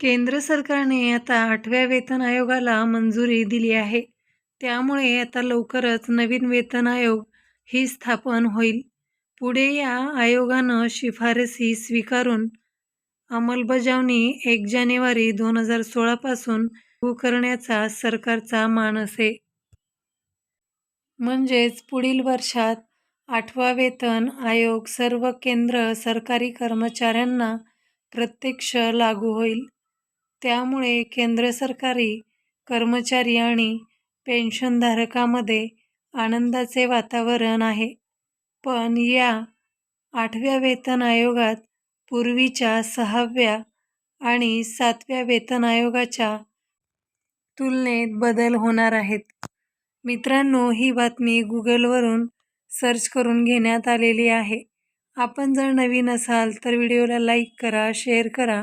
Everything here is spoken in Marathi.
केंद्र सरकारने आता आठव्या वेतन आयोगाला मंजुरी दिली आहे. त्यामुळे आता लवकरच नवीन वेतन आयोग ही स्थापन होईल. पुढे या आयोगानं शिफारसी स्वीकारून अंमलबजावणी एक जानेवारी दोन हजार सोळापासून लागू करण्याचा सरकारचा मानस. आहे म्हणजेच पुढील वर्षात आठवा वेतन आयोग सर्व केंद्र सरकारी कर्मचाऱ्यांना प्रत्यक्ष लागू होईल. त्यामुळे केंद्र सरकारी कर्मचारी आणि पेन्शनधारकामध्ये आनंदाचे वातावरण आहे. पण या आठव्या वेतन आयोगात पूर्वीच्या सहाव्या आणि सातव्या वेतन आयोगाच्या तुलनेत बदल होणार आहेत. मित्रांनो ही बातमी गुगलवरून सर्च करून घेण्यात आलेली आहे. आपण जर नवीन असाल तर व्हिडिओला लाईक करा शेअर करा